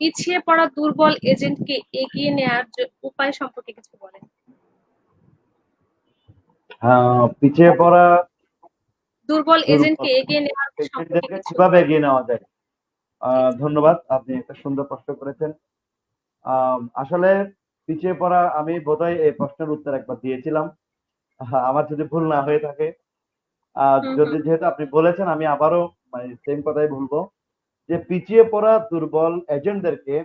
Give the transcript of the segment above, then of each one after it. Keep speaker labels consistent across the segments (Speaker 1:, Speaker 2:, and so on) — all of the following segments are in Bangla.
Speaker 1: পিছিয়ে পড়া দুর্বল এজেন্টকে এগিয়ে নেয়ার উপায় সম্পর্কে কিছু বলেন।
Speaker 2: আহ, পিছিয়ে পড়া
Speaker 1: দুর্বল এজেন্টকে এগিয়ে নেওয়ার সম্পর্কে
Speaker 2: কীভাবে এগিয়ে নেওয়া যায়? ধন্যবাদ আপনি একটা সুন্দর প্রশ্ন করেছেন। আসলে পিছিয়ে পড়া আমি বোধহয় এই প্রশ্নের উত্তর একবার দিয়েছিলাম। আমার যদি ভুল না হয়ে থাকে। যদি যেহেতু আপনি বলেছেন আমি আবারও মানে সেম কথাই বলব। যে পিছিয়ে পড়া দুর্বল এজেন্টদেরকে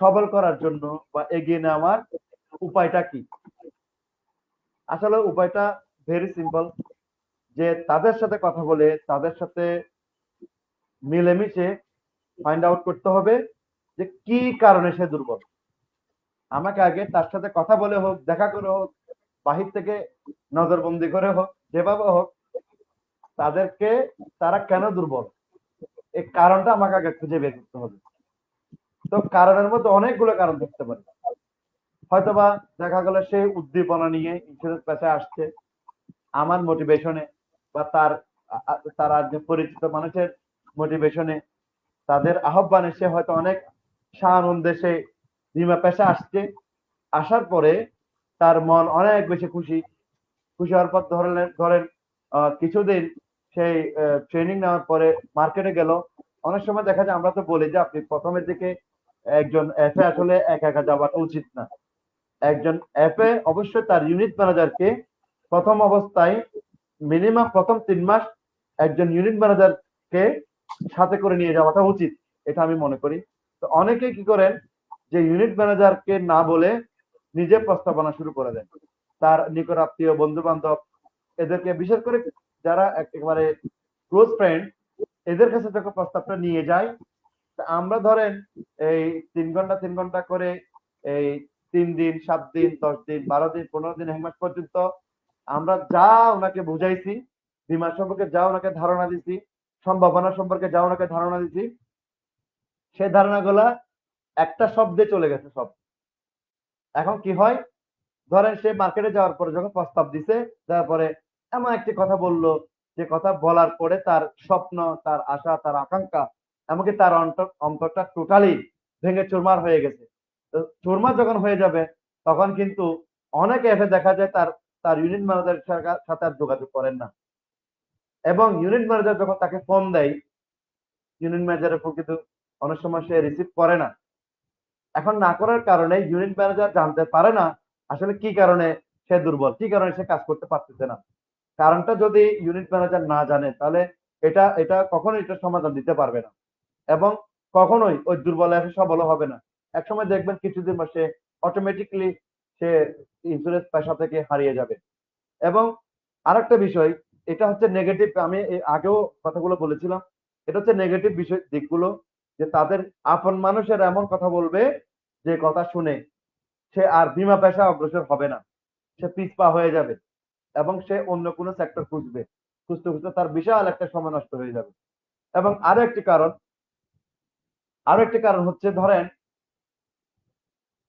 Speaker 2: সবল করার জন্য বা এগিয়ে নেওয়ার উপায়টা কি? আসলে উপায়টা ভেরি সিম্পল যে তাদের সাথে কথা বলে, তাদের সাথে মিলেমিশে ফাইন্ড আউট করতে হবে যে কি কারণে সে দুর্বল। আমাকে আগে তার সাথে কথা বলে হোক, দেখা করে হোক, বাহির থেকে নজরবন্দি করে হোক, যেভাবে হোক, তাদেরকে তারা কেন দুর্বল? এই কারণটা আমাকে আগে খুঁজে বের করতে হবে। তো কারণের মধ্যে অনেকগুলো কারণ থাকতে পারে। হয়তোবা দেখা গেল সে উদ্দীপনা নিয়ে ইন্স্যুরেন্স পেশায় আসছে। আমার মোটিভেশনে বা তার তার যে পরিচিত মানুষের মোটিভেশনে তাদের আহ্বানে সে হয়তো অনেক সানন্দে সে বিমা পেশা আসছে। আসার পরে তার মন অনেক বেশি খুশি। খুশি হওয়ার পর ধরেন আহ, কিছুদিন সেই ট্রেনিং নেওয়ার পরে মার্কেটে গেল। অনেক সময় দেখা যায় আমরা তো বলি যে আপনি প্রথমের দিকে একজন এফে আসলে একা একা যাওয়াটা উচিত না। একজন এফে অবশ্যই তার ইউনিট ম্যানেজারকে প্রথম অবস্থায় মিনিমাম প্রথম তিন মাস একজন ইউনিট ম্যানেজারকে সাথে করে নিয়ে যাওয়াটা উচিত, এটা আমি মনে করি। তো অনেকে কি করেন যে ইউনিট ম্যানেজারকে না বলে নিজে প্রস্তাবনা শুরু করে দেন। তার নিকট আত্মীয় বন্ধু বান্ধব এদেরকে বিশেষ করে যারা একেবারে ক্লোজ ফ্রেন্ড এদের কাছে যখন প্রস্তাবটা নিয়ে তা আমরা ধরেন এই তিন ঘণ্টা তিন ঘণ্টা করে এই তিন দিন, সাত দিন, দশ দিন, বারো দিন, পনেরো দিন এক মাস পর্যন্ত আমরা যা ওনাকে বুঝাইছি বিমা সম্পর্কে যা ওনাকে ধারণা দিছি, সম্ভাবনা সম্পর্কে যা ওনাকে ধারণা দিছি, সেই ধারণাগুলা একটা শব্দে চলে গেছে সব। এখন কি হয়? ধরেন সে মার্কেটে যাওয়ার পরে যখন প্রস্তাব দিছে তারপরে এমন একটি কথা বলল যে কথা বলার পরে তার স্বপ্ন, তার আশা, তার আকাঙ্ক্ষা, এমনকি তার অন্তর, অন্তরটা টোটালি ভেঙে চুরমার হয়ে গেছে। তো চুরমার যখন হয়ে যাবে, তখন কিন্তু অনেক এফে দেখা যায় তার তার ইউনিট ম্যানেজারের সাথে আর যোগাযোগ করেন না। এবং ইউনিট ম্যানেজার যখন তাকে ফোন দেয় ইউনিট ম্যানেজারের ফোন কিন্তু অনেক সময় সে রিসিভ করে না। এখন না করার কারণে ইউনিট ম্যানেজার জানতে পারে না, আসলে কি কারণে সে দুর্বল, কি কারণে সে কাজ করতে পারতেছে না। কারণটা যদি ইউনিট ম্যানেজার না জানে, তাহলে এটা এটা কখনোই এটা সমাধান দিতে পারবে না। এবং কখনোই ওই দুর্বল এফে সবল হবে না। একসময় দেখবেন কিছুদিন পর সে অটোমেটিকলি সে ইন্স্যুরেন্স পেশা থেকে হারিয়ে যাবে। এবং আরেকটা বিষয়, এটা হচ্ছে নেগেটিভ আমি আগেও কথাগুলো বলেছিলাম, এটা হচ্ছে নেগেটিভ বিষয় দিকগুলো, যে তাদের আপন মানুষের এমন কথা বলবে যে কথা শুনে সে আর বিমা পেশা অগ্রসর হবে না। সে পিছপা হয়ে যাবে। এবং সে অন্য কোনো সেক্টর খুঁজবে। খুঁজতে খুঁজতে তার বিশাল একটা সময় নষ্ট হয়ে যাবে। এবং আরও একটি কারণ, আরও একটি কারণ হচ্ছে, ধরেন,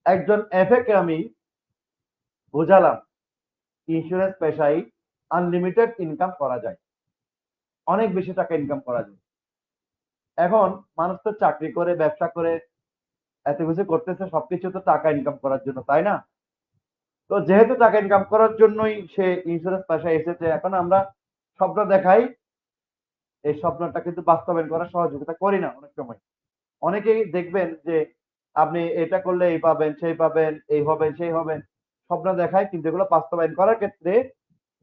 Speaker 2: একজন এফএ কে আমি বোঝালাম ইন্স্যুরেন্স পেশায় আনলিমিটেড ইনকাম করা যায়। অনেক বেশি টাকা ইনকাম করা যায়। এখন মানুষ তো চাকরি করে, ব্যবসা করে, এত কিছু করতেছে সবকিছু তো টাকা ইনকাম করার জন্য, তাই না? তো যেহেতু টাকা ইনকাম করার জন্যই সে ইন্স্যুরেন্স পেশায় এসেছে, এখন আমরা স্বপ্ন দেখাই। এই স্বপ্নটা কিন্তু বাস্তবায়ন করার সহযোগিতা করি না অনেক সময়। অনেকেই দেখবেন যে আপনি এটা করলে এই পাবেন, সেই পাবেন, এই হবেন, সেই হবেন। স্বপ্ন দেখায়, কিন্তু এগুলো বাস্তবায়ন করার ক্ষেত্রে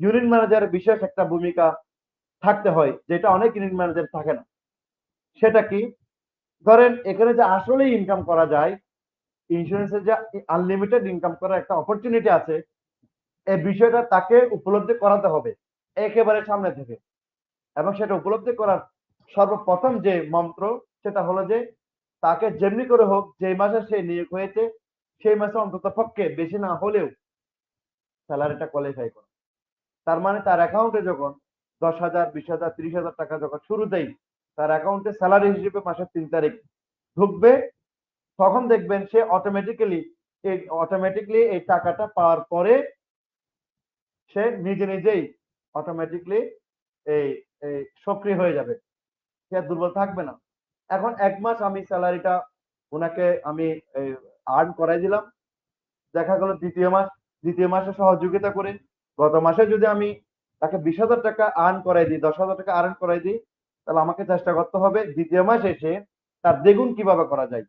Speaker 2: ইউনিট ম্যানেজারের বিশেষ একটা ভূমিকা থাকতে হয়, যেটা অনেক ইউনিট ম্যানেজার থাকে না। সেটা কি? ধরেন এখানে যে আসলেই ইনকাম করা যায় ইন্স্যুরেন্সের যে আনলিমিটেড ইনকাম করার একটা অপরচুনিটি আছে, এই বিষয়টা তাকে উপলব্ধি করাতে হবে, একেবারে সামনে থেকে। এবং সেটা উপলব্ধি করার সর্বপ্রথম যে মন্ত্র, সেটা হলো যে তাকে যেমনি করে হোক যে মাসে সে নিয়োগ হয়েছে, সেই মাসে অন্তত পক্ষে বেশি না হলেও স্যালারিটা কোয়ালিফাই করা। তার মানে তার অ্যাকাউন্টে যখন দশ হাজার, বিশ হাজার, ত্রিশ হাজার টাকা যখন শুরুতেই তার অ্যাকাউন্টে স্যালারি হিসেবে মাসের তিন তারিখ ঢুকবে তখন দেখবেন সে অটোমেটিক্যালি এই অটোমেটিকলি এই টাকাটা পাওয়ার পরে সে নিজে নিজেই অটোমেটিকলি এই এই সক্রিয় হয়ে যাবে। সে দুর্বল থাকবে না। এখন এক মাস আমি স্যালারিটা ওনাকে আমি আর্ন করাই দিলাম। দেখা গেল দ্বিতীয় মাস, দ্বিতীয় মাসে সহযোগিতা করে গত মাসে যদি আমি তাকে বিশ হাজার টাকা আর্ন করাই দিই, দশ হাজার টাকা আর্ন করাই দিই, তাহলে আমাকে চেষ্টা করতে হবে দ্বিতীয় মাস এসে তার দ্বিগুণ কীভাবে করা যায়।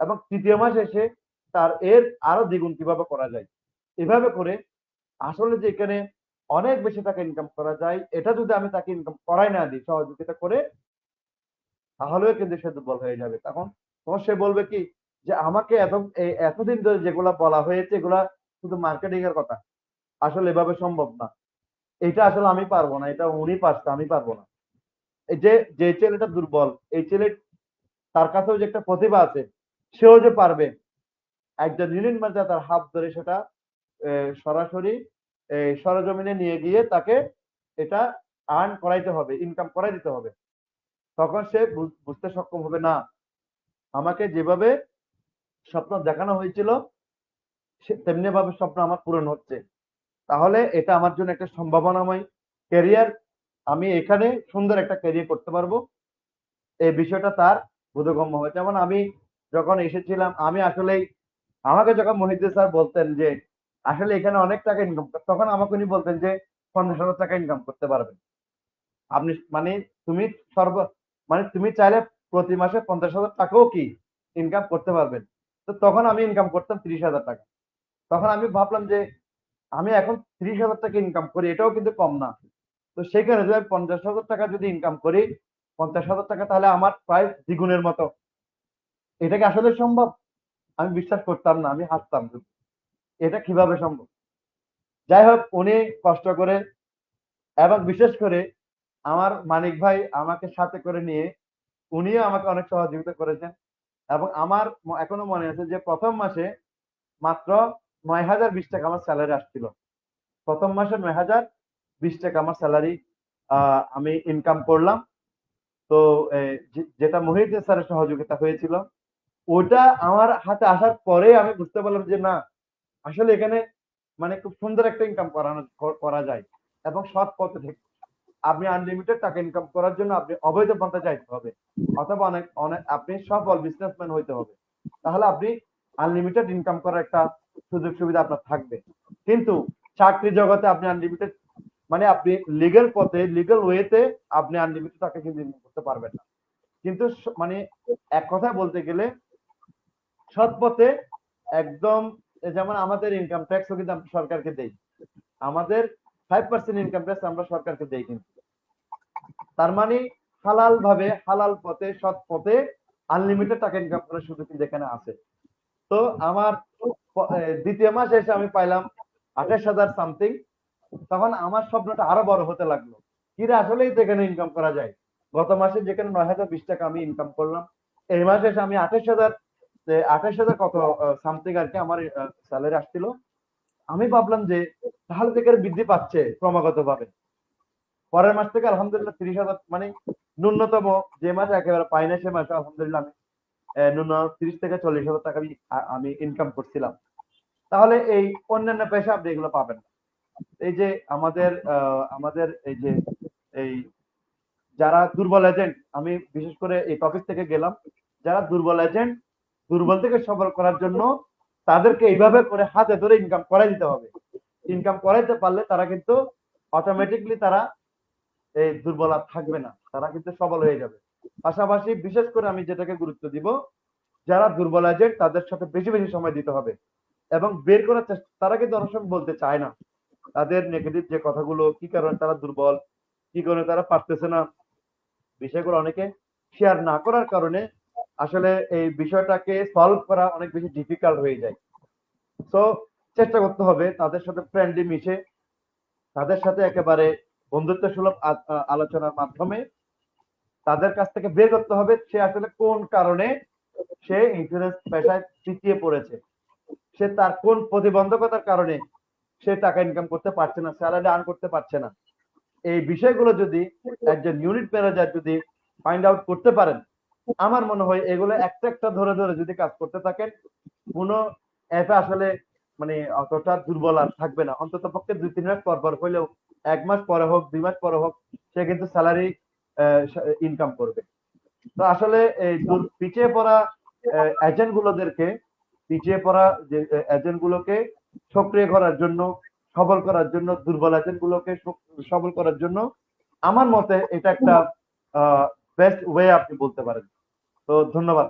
Speaker 2: এবং তৃতীয় মাস এসে তার এর আরও দ্বিগুণ কীভাবে করা যায়? এভাবে করে আসলে যে এখানে অনেক বেশি টাকা ইনকাম করা যায়, এটা যদি আমি তাকে ইনকাম করাই না দিই সহযোগিতা করে, তাহলেও কিন্তু সে দুর্বল হয়ে যাবে। তখন তখন সে বলবে কি যে, আমাকে এত এতদিন ধরে যেগুলা বলা হয়েছে, এগুলা শুধু মার্কেটিং এর কথা। আসলে এভাবে সম্ভব না। এটা আসলে আমি পারব না, এটা উনি পারছে, আমি পারব না। এই যে যে ছেলেটা দুর্বল, এই ছেলে তার কাছেও যে একটা প্রতিভা আছে সেও যে পারবে। একজন ম্যানেজার তার হাত ধরে সেটা সরাসরি সরজমিনে নিয়ে গিয়ে তাকে এটা আর্ন করাইতে হবে ইনকাম করাই দিতে হবে। তখন সে বুঝ- বুঝতে সক্ষম হবে, না, আমাকে যেভাবে স্বপ্ন দেখানো হয়েছিল তেমনি ভাবে স্বপ্ন আমার পূরণ হচ্ছে। তাহলে এটা আমার জন্য একটা সম্ভাবনাময় ক্যারিয়ার আমি এখানে সুন্দর একটা ক্যারিয়ার করতে পারব। এই বিষয়টা তার বোধগম্য হয় যেমন আমি যখন এসেছিলাম, আমি আসলেই, আমাকে যখন মহিদ্দিন স্যার বলতেন যে, আসলে এখানে অনেক টাকা ইনকাম তখন আমাকে উনি বলতেন যে, পঞ্চাশ হাজার টাকা ইনকাম করতে পারবেন। আপনি মানে তুমি সর্ব মানে তুমি চাইলে প্রতি মাসে পঞ্চাশ হাজার টাকাও কি ইনকাম করতে পারবেন। তো তখন আমি ইনকাম করতাম ত্রিশ হাজার টাকা। তখন আমি ভাবলাম যে, আমি এখন ত্রিশ হাজার টাকা ইনকাম করি, এটাও কিন্তু কম না। তো সেখানে যদি আমি পঞ্চাশ হাজার টাকা যদি ইনকাম করি, পঞ্চাশ হাজার টাকা তাহলে আমার প্রায় দ্বিগুণের মতো এটা কি আসলে সম্ভব? আমি বিশ্বাস করতাম না, আমি হাসতাম। এটা কীভাবে সম্ভব? যাই হোক উনি কষ্ট করে এবং বিশেষ করে আমার মানিক ভাই আমাকে সাথে করে নিয়ে উনিও আমাকে অনেক সহযোগিতা করেছেন এবং আমার এখনও মনে আছে যে প্রথম মাসে মাত্র নয় হাজার বিশ টাকা আমার স্যালারি আসছিল। প্রথম মাসে নয় হাজার বিশ টাকা আমার স্যালারি আমি ইনকাম করলাম। তো যেটা মহিউদ্দিন স্যারের সহযোগিতা হয়েছিল ওটা আমার হাতে আসার পরে আমি বুঝতে পারলাম যে না, আসলে এখানে মানে খুব সুন্দর একটা ইনকাম করানো, করা যায়। এবং সৎ পথে থেকে আপনি আনলিমিটেড টাকা ইনকাম করার জন্য আপনি অবৈধ পন্থা চাইতে হবে। অথবা অনেক অনেক, আপনি সফল বিজনেসম্যান হইতে হবে। তাহলে আপনি আনলিমিটেড ইনকাম করার একটা সুযোগ সুবিধা আপনার থাকবে। কিন্তু চাকরি জগতে আপনি আনলিমিটেড মানে আপনি লিগ্যাল পথে লিগ্যাল ওয়েতে আপনি আনলিমিটেড টাকা কিন্তু ইনকাম করতে পারবেন না। কিন্তু মানে এক কথায় বলতে গেলে সৎ পথে একদম যেমন আমাদের ইনকাম ট্যাক্সও কিন্তু আমরা সরকারকে দেই। আমাদের ফাইভ পার্সেন্ট ইনকাম ট্যাক্স আমরা সরকারকে দেই কিন্তু। তার মানে হালাল ভাবে হালাল পথে সৎ পথে আনলিমিটেড টাকা ইনকাম করার সুযোগ কিন্তু এখানে আছে। তো আমার দ্বিতীয় মাস এসে আমি পাইলাম আঠাশ হাজার সামথিং তখন আমার স্বপ্নটা আরও বড় হতে লাগল। কিরে আসলেই তো এখানে ইনকাম করা যায়। গত মাসে যেখানে নয় হাজার বিশ টাকা আমি ইনকাম করলাম। এই মাসে এসে আমি আঠাশ হাজার আঠাশ হাজার কত সামথিং আর কি আমার স্যালারি আসছিল। আমি ভাবলাম যে তাহলে থেকে বৃদ্ধি পাচ্ছে ক্রমাগত ভাবে পরের মাস থেকে আলহামদুলিল্লাহ তিরিশ হাজার মানে ন্যূনতম যে মাসে একেবারে পাই না সে মাসে আলহামদুলিল্লাহ আমি ন্যূনতম তিরিশ থেকে চল্লিশ হাজার টাকা আমি আমি ইনকাম করছিলাম। তাহলে এই অন্যান্য পেশা আপনি এগুলো পাবেন না। এই যে আমাদের আমাদের এই যে, এই যারা দুর্বল এজেন্ট আমি বিশেষ করে এই টপিক থেকে গেলাম, যারা দুর্বল এজেন্ট দুর্বল থেকে সবল করার জন্য তাদেরকে এইভাবে করে হাতে ধরে ইনকাম করাই দিতে হবে। ইনকাম করাইতে পারলে তারা কিন্তু অটোমেটিকলি তারা এই দুর্বল থাকবে না। তারা কিন্তু সবল হয়ে যাবে। পাশাপাশি বিশেষ করে আমি যেটাকে গুরুত্ব দিব, যারা দুর্বল এজেন্ট তাদের সাথে বেশি বেশি সময় দিতে হবে এবং বের করার চেষ্টা, তারা কিন্তু অনেক সময় বলতে চায় না। তাদের নেগেটিভ যে কথাগুলো, কি কারণে তারা দুর্বল, কি কারণে তারা পারতেছে না, বিষয়গুলো অনেকে শেয়ার না করার কারণে আসলে এই বিষয়টাকে সলভ করা অনেক বেশি ডিফিকাল্ট হয়ে যায়। তো চেষ্টা করতে হবে তাদের সাথে ফ্রেন্ডলি মিশে, তাদের সাথে একেবারে বন্ধুত্ব সুলভ আলোচনার মাধ্যমে তাদের কাছ থেকে বের করতে হবে সে আসলে কোন কারণে সে ইন্স্যুরেন্স পেশায় পিছিয়ে পড়েছে। সে তার কোন প্রতিবন্ধকতার কারণে সে টাকা ইনকাম করতে পারছে না স্যালারি আর্ন করতে পারছে না। এই বিষয়গুলো যদি একজন ইউনিট ম্যানেজার যদি ফাইন্ড আউট করতে পারেন আমার মনে হয় এগুলো একটা একটা ধরে ধরে যদি কাজ করতে থাকেন, কোনো অ্যাপে আসলে মানে অতটা দুর্বল আর থাকবে না। অন্তত পক্ষে দুই তিন মাস পর পর হইলেও এক মাস পরে হোক, দুই মাস পরে হোক, সে কিন্তু স্যালারি ইনকাম করবে। তো আসলে এই পিছিয়ে পড়া এজেন্ট গুলোদেরকে, পিছিয়ে পড়া যে এজেন্ট গুলোকে সক্রিয় করার জন্য, সবল করার জন্য, দুর্বল এজেন্ট গুলোকে সবল করার জন্য, আমার মতে এটা একটা বেস্ট ওয়ে আপনি বলতে পারেন। তো ধন্যবাদ।